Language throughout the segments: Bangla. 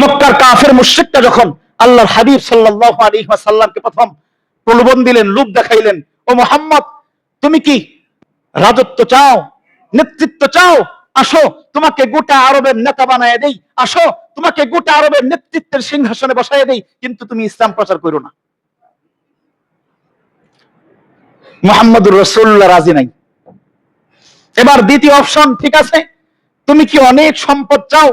মক্কার কাফের মুশরিকটা যখন আল্লাহর হাবিব সাল্লাল্লাহু আলাইহি ওয়াসাল্লামকে প্রথম প্রলোভন দিলেন, লোভ দেখাইলেন, ও মোহাম্মদ, তুমি কি রাজত্ব চাও, নেতৃত্ব চাও? আসো, তোমাকে গোটা আরবের নেতা বানায় দেই, আসো, তোমাকে গোটা আরবের নেতৃত্বের সিংহাসনে বসায় দেই, কিন্তু তুমি ইসলাম প্রচার করো না। মোহাম্মদুর রসুল্লাহ রাজি নাই। এবার দ্বিতীয় অপশন ঠিক আছে, তুমি কি অনেক সম্পদ চাও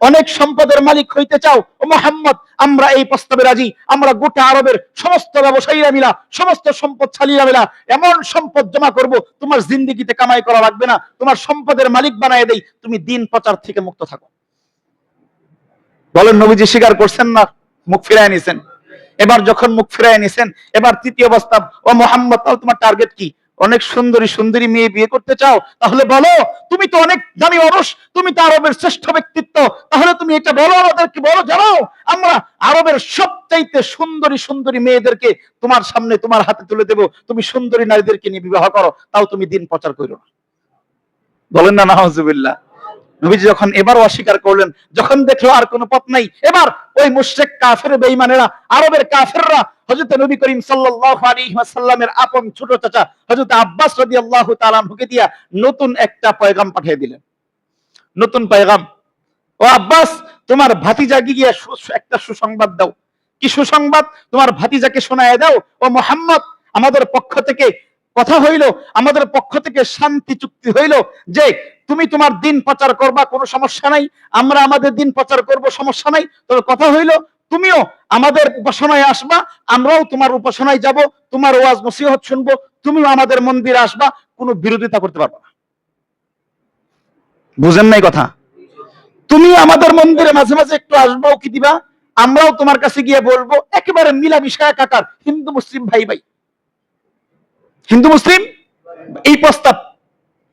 অনেক সম্পদের মালিক হইতে চাও, ও মোহাম্মদ, আমরা এই প্রস্তাবে রাজি। আমরা গোটা আরবের সমস্ত ব্যবসায়ীরা মিলা, সমস্ত সম্পদশালীরা মিলা এমন সম্পদ জমা করব, তোমার জিন্দিগিতে কামাই করা লাগবে না, তোমার সম্পদের মালিক বানায় দেই, তুমি দিন প্রচার থেকে মুক্ত থাকো। বলেন, নবীজি স্বীকার করছেন না? মুখ ফিরায় নিছেন। এবার যখন মুখ ফিরায় নিছেন, এবার তৃতীয় প্রস্তাব, ও মোহাম্মদ তোমার টার্গেট কি? অনেক সুন্দরী সুন্দরী মেয়ে বিয়ে করতে চাও, তাহলে বলো, তুমি তো অনেক দামি অরস তুমি তো আরবের শ্রেষ্ঠ ব্যক্তিত্ব, তাহলে তুমি এটা বলো আমাদেরকে, বলো জানাও আমরা আরবের সবচাইতে সুন্দরী সুন্দরী মেয়েদেরকে তোমার সামনে, তোমার হাতে তুলে দেব, তুমি সুন্দরী নারীদেরকে নিয়ে বিবাহ করো, তাও তুমি দিন প্রচার করো না। বলেন না নাহজুবিল্লাহ নবীজি যখন এবার অস্বীকার করলেন, যখন দেখল আর কোনো পথ নাই, এবার ওই মুশরিক কাফের বেঈমানেরা, আরবের কাফেররা, হযরত নবী করিম সাল্লাল্লাহু আলাইহি ওয়াসাল্লামের আপন ছোট চাচা, হযরত আব্বাস রাদিয়াল্লাহু তাআলা আনহুকে দিয়া নতুন একটা পয়গাম পাঠিয়ে দিলেন। নতুন পয়গাম। ও আব্বাস, তোমার ভাতিজাকে গিয়ে একটা সুসংবাদ দাও। কি সুসংবাদ? তোমার ভাতিজাকে শোনায় দাও। ও মোহাম্মদ, আমাদের পক্ষ থেকে কথা হইল, আমাদের পক্ষ থেকে শান্তি চুক্তি হইল যে তুমি তোমার দিন প্রচার করবা, কোনো সমস্যা নাই। আমরা আমাদের দিন প্রচার করব, সমস্যা নাই। তবে কথা হইল, তুমিও আমাদের উপাসনায় আসবা, আমরাও তোমার উপাসনায় যাব, তোমার ওয়াজ নসিহত শুনব, তুমিও আমাদের মন্দিরে আসবা, কোনো বিরোধিতা করতে পারবা না। বুঝেন নাই কথা? তুমি আমাদের মন্দিরে মাঝে মাঝে একটু আসব কি দিবা, আমরাও তোমার কাছে গিয়ে বলব, একেবারে মিলামিশা একাকার হিন্দু, মুসলিম ভাই ভাই হিন্দু মুসলিম? এই প্রস্তাব।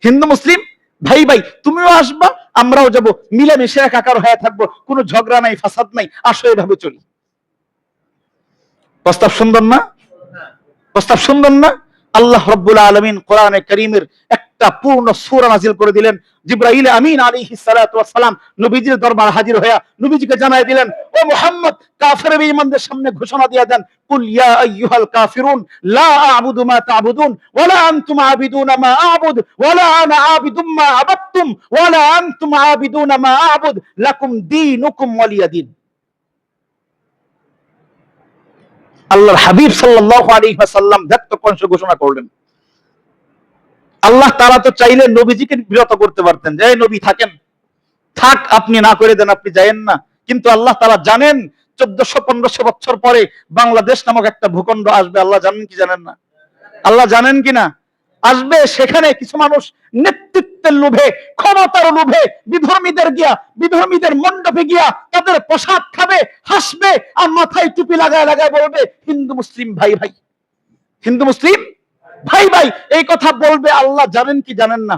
হিন্দু মুসলিম? ভাই ভাই, তুমিও আসবা, আমরাও যাব। মিলেমিশে একাকার হয়ে থাকব। কোনো ঝগড়া নাই, ফাসাদ নাই। আসো এভাবে চলি। প্রস্তাব সুন্দর না? প্রস্তাব সুন্দর না? আল্লাহ রব্বুল আলমিন কোরআনে করিমের একটা পূর্ণ সূরা নাজিল করে দিলেন। জিব্রাইল আমিন আলাইহিস সালাতু ওয়াস সালাম নবীজির দরবার হাজির হয়ে নবীজিকে জানায় দিলেন, ও মুহাম্মদ, কাফের বেঈমানদের সামনে ঘোষণা দিয়ে দেন হাবিব সাল্লাল্লাহু আলাইহি ঘোষণা করলেন। আল্লাহ তারা তো চাইলে নবীজিকে বিরত করতে পারতেন যে নবী থাকেন। থাক, আপনি না করে দেন, আপনি যায়েন না। কিন্তু আল্লাহ তারা জানেন, চোদ্দশো, পনেরোশো বছর পরে বাংলাদেশ নামক একটা ভূখণ্ড আসবে। আল্লাহ জানেন কি জানেন না? আল্লাহ জানেন কি না? আসবে সেখানে কিছু মানুষ নেতৃত্বের লোভে, ক্ষমতার লোভে, বিধর্মীদের গিয়া, বিধর্মীদের মণ্ডপে গিয়া তাদের প্রসাদ খাবে, হাসবে আর মাথায় টুপি লাগায় লাগায় বলবে, হিন্দু, মুসলিম, ভাই ভাই। হিন্দু, মুসলিম? ভাই ভাই, এই কথা বলবে আল্লাহ জানেন কি জানেন না?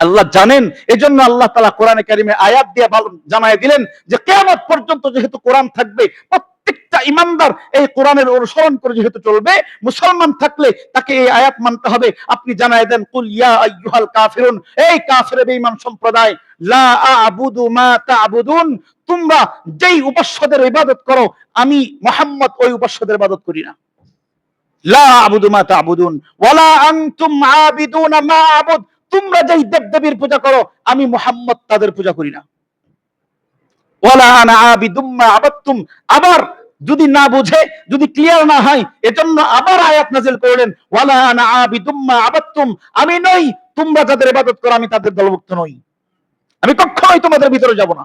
আল্লাহ জানেন, এজন্য আল্লাহ তালা কোরআনে কারিমে আয়াত দিয়ে জানায় দিলেন যে কেয়ামত পর্যন্ত যেহেতু কোরআন থাকবে, প্রত্যেকটা ইমানদার এই কোরআনের অনুসরণ করে যেহেতু চলবে, মুসলমান থাকলে তাকে এই আয়াত মানতে হবে। আপনি জানাই দেন, কুল ইয়া কাফিরুন এই কাফির বেঈমান সম্প্রদায়, লা আ'বুদু মা তা'বুদুন তোমরা যেই উপাস্যদের ইবাদত করো, আমি মোহাম্মদ ওই উপাস্যদের ইবাদত করি না। লা আ'বুদু মা তা'বুদুন, ওয়ালা আনতুম আবিদুনা মা আ'বুদ। তোমরা যেই দেবদেবীর পূজা করো, আমি মোহাম্মদ তাদের পূজা করি না। ওয়ালা আনা আবিদুম মা আবাদতুম। আবার যদি না বুঝে, যদি ক্লিয়ার না হয়, এজন্য আবার আয়াত নাজিল করলেন, ওয়ালা আনা আবিদুম মা আবাদতুম। আমি নই, তোমরা যাদের ইবাদত করো, আমি তাদের দলভুক্ত নই। আমি কখনোই তোমাদের ভিতরে যাব না।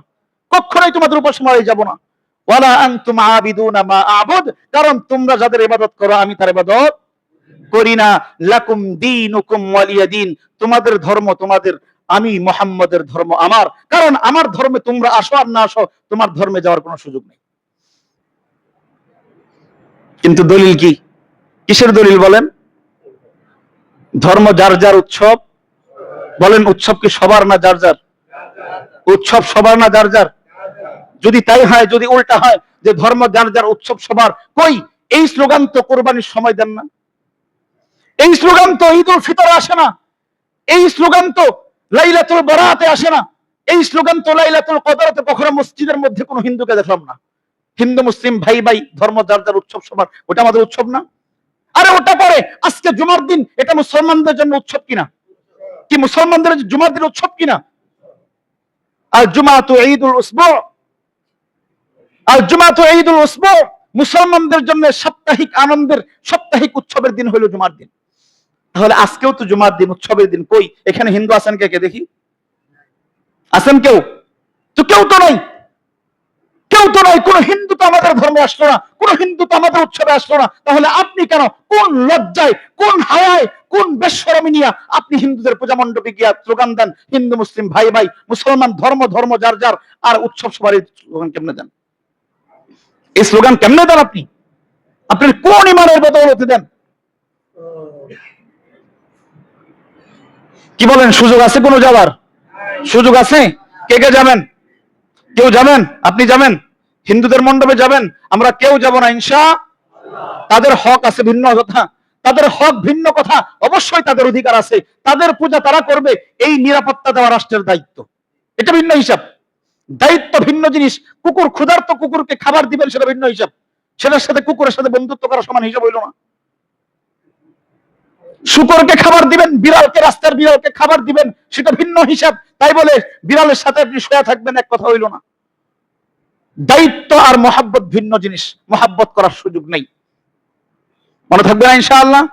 কখনোই তোমাদের উপাসনায় যাব না। ওয়ালা আনতুম আবিদুনা মা আবুদ, কারণ তোমরা যাদের ইবাদত করো, আমি তার ইবাদত করি না। লাকুম দীনুকুম ওয়ালিয়া দিন, তোমাদের ধর্ম তোমাদের, আমি মোহাম্মদের ধর্ম আমার। কারণ আমার ধর্মে তোমরা আসো আর না আসো, তোমার ধর্মে যাওয়ার কোনো সুযোগ নেই। কিন্তু দলিল কি? কিসের দলিল বলেন? ধর্ম যার যার উৎসব। বলেন উৎসব কি সবার না যার যার? উৎসব সবার না যার যার? যদি তাই হয়, যদি উল্টা হয়, যে ধর্ম যার যার উৎসব সবার, কই? এই স্লোগান তো কোরবানির সময় দেন না। এই স্লোগান তো ঈদ উল ফিতর আসে না। এই স্লোগান তো লাইলাতুল বরাতে আসে না। এই স্লোগান তো লাইলাতুল কদরতে কখনো মসজিদের মধ্যে কোনো হিন্দুকে দেখলাম না। হিন্দু, মুসলিম, ভাই ভাই, ধর্ম যার যার উৎসব সবার, ওটা আমাদের উৎসব না। আরে ওটা পরে, আজকে জুমার দিন, এটা মুসলমানদের জন্য উৎসব কিনা? কি মুসলমানদের জুমার দিন উৎসব কিনা? আর জুমা তো ঈদুল উসবু। আর জুমা তো ঈদুল উসবু মুসলমানদের জন্য সাপ্তাহিক আনন্দের সাপ্তাহিক উৎসবের দিন হলো জুমার দিন। তাহলে আজকেও তো জুমার দিন, উৎসবের দিন। কই? এখানে হিন্দু আছেন কে কে দেখি? আছেন কেউ? তো কেউ তো নাই। কেউ তো নাই। কোন হিন্দু তো আমাদের ধর্মে আসলো না। কোন হিন্দু তো আমাদের উৎসবে আসলো না। তাহলে আপনি কেন? কোন লজ্জায়, কোন হায়ায়, কোন বেশরমি নিয়ে আপনি হিন্দুদের পূজা মণ্ডপে গিয়া স্লোগান দেন, হিন্দু, মুসলিম, ভাই ভাই, মুসলমান, ধর্ম ধর্ম, যার যার, আর উৎসব সবার স্লোগান কেমনে দেন? এই স্লোগান কেমনে দেন আপনি? আপনি কোন ইমানের বদৌলতে দেন? কি বলেন, সুযোগ আছে কোনো যাওয়ার সুযোগ আছে? কে কে যাবেন? কেউ যাবেন? আপনি যাবেন? হিন্দুদের মণ্ডপে যাবেন? আমরা কেউ যাব না, ইনশা তাদের হক আছে ভিন্ন কথা। তাদের হক ভিন্ন কথা, অবশ্যই তাদের অধিকার আছে। তাদের পূজা তারা করবে, এই নিরাপত্তা দেওয়া রাষ্ট্রের দায়িত্ব। এটা ভিন্ন হিসাব। দায়িত্ব ভিন্ন জিনিস। কুকুর ক্ষুধার্ত কুকুরকে খাবার দিবেন, সেটা ভিন্ন হিসাব। সেটার সাথে কুকুরের সাথে বন্ধুত্ব করা সমান হিসাব হইল না। শুকরকে খাবার দিবেন, বিড়ালকে, রাস্তার বিড়ালকে খাবার দিবেন, সেটা ভিন্ন হিসাব। তাই বলে বিড়ালের সাথে আপনি শোয়া থাকবেন, এক কথা হইল না। দায়িত্ব আর মহাব্বত ভিন্ন জিনিস। মহাব্বত করার সুযোগ নেই। মনে থাকবে না ইনশাআল্লাহ?